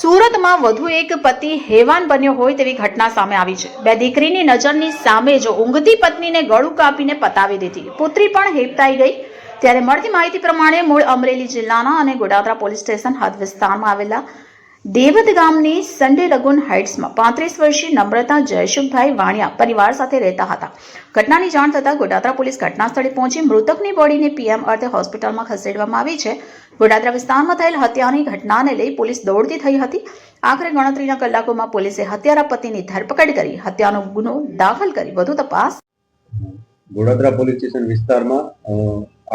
સુરતમાં વધુ એક પતિ હેવાન બન્યો હોય તેવી ઘટના સામે આવી છે. બે દીકરીની નજરની સામે જો ઊંઘતી પત્નીને ગળું કાપીને પતાવી દીધી. પુત્રી પણ હેપતાઈ ગઈ. ત્યારે મળતી માહિતી પ્રમાણે મૂળ અમરેલી જિલ્લાના અને ગોડાદરા પોલીસ સ્ટેશન હદ વિસ્તારમાં આવેલા દેવદ ગામની સન્ડે લગુન હાઇટ્સમાં પાંત્રીસ વર્ષીય નમ્રતા જયસુખભાઈ વાણિયા પરિવાર સાથે રહેતા હતા. ઘટનાની જાણ થતાં ગોડાદરા પોલીસ ઘટના સ્થળે પહોંચી મૃતકની બોડીને પીએમ અર્થે હોસ્પિટલમાં ખસેડવામાં આવી છે. ગોડાદરા વિસ્તારમાં થયેલ હત્યાની ઘટનાને લઈ પોલીસ દોડતી થઈ હતી. આખરે ગણતરીના કલાકોમાં પોલીસે હત્યારા પતિની ધરપકડ કરી, હત્યાનો ગુનો દાખલ કરી. વધુ તપાસ. ગોડાદરા પોલીસ સ્ટેશન વિસ્તારમાં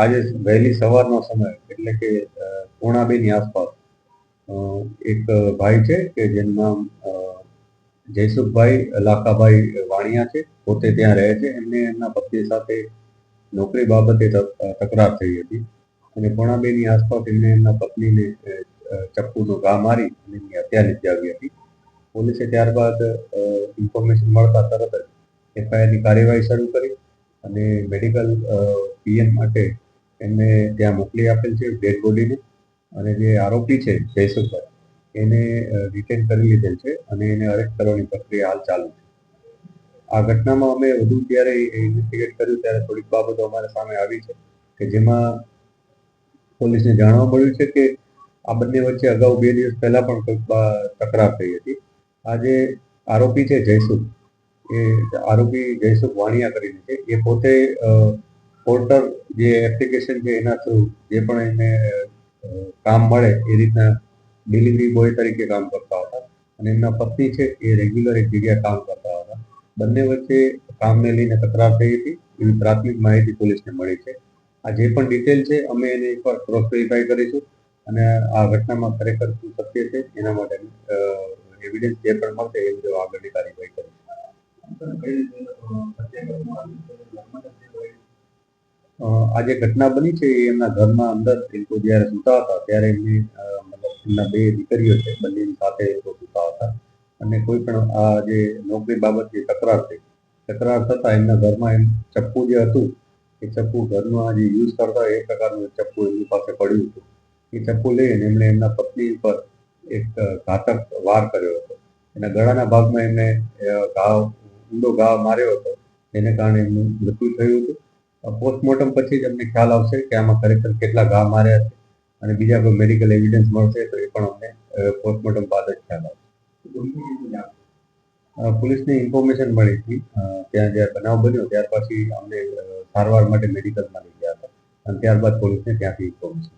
આજે વહેલી સવારનો સમય, એટલે કે પોણા બેની આસપાસ એક ભાઈ છે કે જેનું નામ જયસુખભાઈ લાખાભાઈ વાણિયા છે. પોતે ત્યાં રહે છે. એમને એમના પત્ની સાથે નોકરી બાબતે તક- તકરાર થઈ હતી. અને પોણા બેની આસપાસ એમને એમના પત્નીને ચપ્પુનો ઘા મારી અને એમની હત્યા નિપજાવી હતી. પોલીસે ત્યારબાદ ઇન્ફોર્મેશન મળતા તરત જ એફઆઈઆરની કાર્યવાહી શરૂ કરી અને મેડિકલ પીએમ માટે એમને ત્યાં મોકલી આપેલ છે ડેડ બોડીને. અને જે આરોપી છે, જયસુખભાઈ, એને રિટેન કરી લીધેલ છે અને એને અરેસ્ટ કરવાની પ્રક્રિયા હાલ ચાલુ છે. આ ઘટનામાં અમે વધુ જ્યારે ઇન્વેસ્ટિગેટ કર્યું ત્યારે થોડીક બાબતો અમારા સામે આવી છે કે જેમાં પોલીસને જાણવા મળ્યું છે કે આ બંને વચ્ચે અગાઉ બે દિવસ પહેલા પણ કંઈક તકરાર થઈ હતી. આ જે આરોપી છે, જયસુખ, એ આરોપી જયસુખ વાણિયા કરીને છે, એ પોતે પોર્ટર જે એપ્લિકેશન છે એના થ્રુ જે પણ એને કામ મળે એ રીતના ડિલિવરી બોય તરીકે કામ કરતા હતા. અને એમના પત્ની છે એ રેગ્યુલર એક જગ્યાએ કામ કરતા હતા. બંને વચ્ચે કામને લઈને તકરાર થઈ હતી. એવી પ્રાથમિક માહિતી પોલીસને મળી છે. આ જે પણ ડિટેલ છે અમે એને એકવાર ક્રોસ વેરીફાઈ કરીશું. અને આ ઘટનામાં ખરેખર શું સત્ય છે એના માટે એવિડન્સ જે પણ મળશે એ મુજબ આગળની કાર્યવાહી કરીશું. આ જે ઘટના બની છે એ એમના ઘરમાં અંદર એ લોકો જ્યારે સૂતા હતા, ત્યારે એમની મતલબ એમના બે દીકરીઓ છે, બંનેની સાથે એ લોકો સૂતા હતા. અને કોઈ પણ આ જે નોકરી બાબત જે તકરાર થઈ તકરાર થતા એમના ઘરમાં એમ ચપ્પુ જે હતું, એ ચપ્પુ ઘરનું આ જે યુઝ કરતા એ પ્રકારનું ચપ્પુ એમની પાસે પડ્યું હતું. એ ચપ્પુ લઈને એમણે એમના પત્ની ઉપર એક ઘાતક વાર કર્યો હતો. એના ગળાના ભાગમાં એમને ઘાવ ઊંડો ઘા માર્યો હતો. એને કારણે એમનું મૃત્યુ થયું હતું. પોસ્ટમોર્ટમ પછી જ અમને ખ્યાલ આવશે કે આમાં ખરેખર કેટલા ઘા માર્યા છે અને બીજા કોઈ મેડિકલ એવિડન્સ મળશે તો એ પણ અમને પોસ્ટમોર્ટમ બાદ જ ખ્યાલ આવશે. પોલીસને ઇન્ફોર્મેશન મળી હતી. ત્યાં જ્યારે બનાવ બન્યો, ત્યાર પછી અમને સારવાર માટે મેડિકલમાં લઈ ગયા હતા. અને ત્યારબાદ પોલીસને ત્યાંથી ઇન્ફોર્મેશન